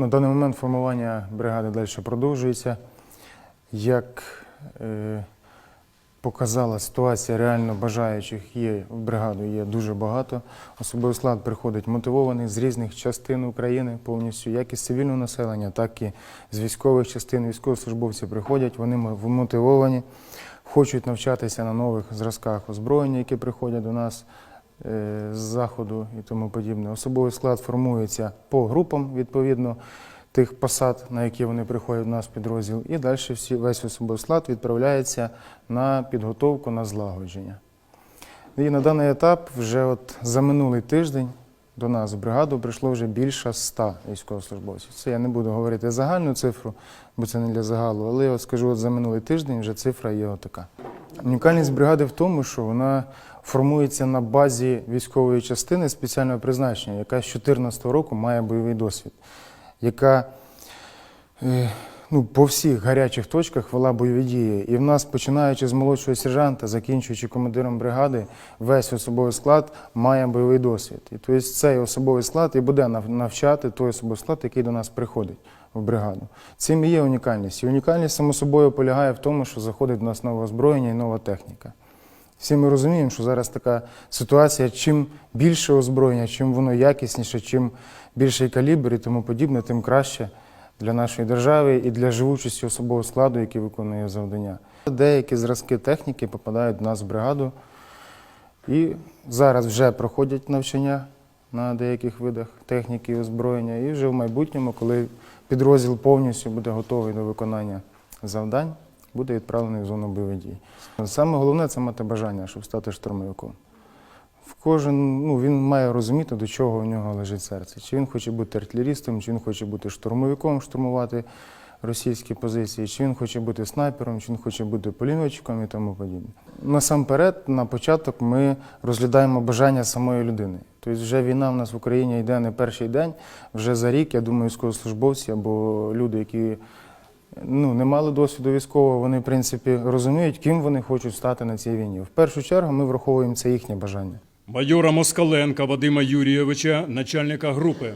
На даний момент формування бригади далі продовжується. Як е, показала ситуація, реально бажаючих є в бригаду є дуже багато. Особовий склад приходить мотивований з різних частин України повністю, як із цивільного населення, так і з військових частин. Військовослужбовці приходять, вони мо- мотивовані, хочуть навчатися на нових зразках озброєння, які приходять до нас з заходу і тому подібне. Особовий склад формується по групам відповідно тих посад, на які вони приходять в наш підрозділ, і далі всі, весь особовий склад відправляється на підготовку, на злагодження. І на даний етап вже от за минулий тиждень до нас в бригаду прийшло вже більше ста військовослужбовців. Це я не буду говорити загальну цифру, бо це не для загалу, але я скажу, от за минулий тиждень вже цифра є отака. Унікальність бригади в тому, що вона формується на базі військової частини спеціального призначення, яка з 2014 року має бойовий досвід, яка е, ну, по всіх гарячих точках вела бойові дії. І в нас, починаючи з молодшого сержанта, закінчуючи командиром бригади, весь особовий склад має бойовий досвід. І тобто цей особовий склад і буде навчати той особовий склад, який до нас приходить в бригаду. Цим і є унікальність. І унікальність само собою полягає в тому, що заходить до нас нове озброєння і нова техніка. Всі ми розуміємо, що зараз така ситуація, чим більше озброєння, чим воно якісніше, чим більший калібр і тому подібне, тим краще для нашої держави і для живучості особового складу, який виконує завдання. Деякі зразки техніки попадають до нас в бригаду і зараз вже проходять навчання на деяких видах техніки і озброєння. І вже в майбутньому, коли підрозділ повністю буде готовий до виконання завдань, буде відправлений в зону бойових дій. Саме головне це мати бажання, щоб стати штурмовиком. В кожен ну, він має розуміти, до чого у нього лежить серце. Чи він хоче бути артилерістом, чи він хоче бути штурмовиком, штурмувати російські позиції, чи він хоче бути снайпером, чи він хоче бути пулеметчиком і тому подібне. Насамперед, на початок ми розглядаємо бажання самої людини. Тобто вже війна в нас в Україні йде не перший день, вже за рік, я думаю, військовослужбовці або люди, які ну, не мали досвіду військового, вони, в принципі, розуміють, ким вони хочуть стати на цій війні. В першу чергу ми враховуємо це їхнє бажання. Майора Москаленка Вадима Юрійовича, начальника групи.